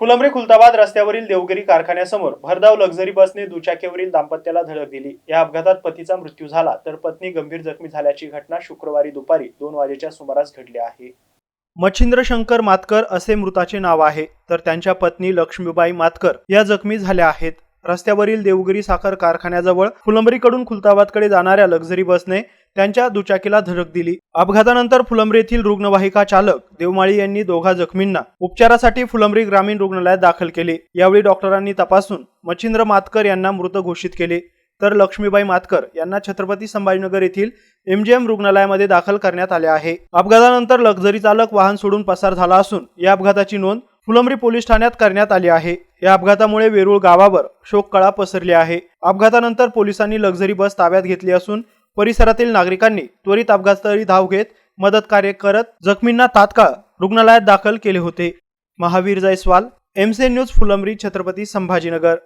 फुलंब्री खुलताबाद रस्त्यावरील देवगिरी कारखान्यासमोर भरधाव लक्झरी बसने दुचाकीवरील दाम्पत्याला धडक दिली. या अपघातात पतीचा मृत्यू झाला तर पत्नी गंभीर जखमी झाल्याची घटना शुक्रवारी दुपारी दोन वाजेच्या सुमारास घडली आहे. मच्छिंद्र शंकर मातकर असे मृताचे नाव आहे तर त्यांच्या पत्नी लक्ष्मीबाई मातकर या जखमी झाल्या आहेत. रस्त्यावरील देवगिरी साखर कारखान्याजवळ फुलंबरीकडून खुलताबादकडे जाणाऱ्या लक्झरी बसने त्यांच्या दुचाकीला धडक दिली. अपघातानंतर फुलंब्री येथील रुग्णवाहिका चालक देवमाळी यांनी दोघा जखमींना उपचारासाठी फुलंब्री ग्रामीण रुग्णालयात दाखल केले. यावेळी डॉक्टरांनी तपासून मच्छिंद्र मातकर यांना मृत घोषित केले. तर लक्ष्मीबाई मातकर यांना छत्रपती संभाजीनगर येथील एमजीएम रुग्णालयामध्ये दाखल करण्यात आले आहे. अपघातानंतर लक्झरी चालक वाहन सोडून पसार झाला असून या अपघाताची नोंद फुलंब्री पोलीस ठाण्यात करण्यात आली आहे. या अपघातामुळे वेरूळ गावावर शोककळा पसरली आहे. अपघातानंतर पोलिसांनी लक्झरी बस ताब्यात घेतली असून परिसरातील नागरिकांनी त्वरित अपघातस्थळी धाव घेत मदत कार्य करत जखमींना तात्काळ रुग्णालयात दाखल केले होते. महावीर जयस्वाल एमसे न्यूज फुलंब्री छत्रपती संभाजीनगर.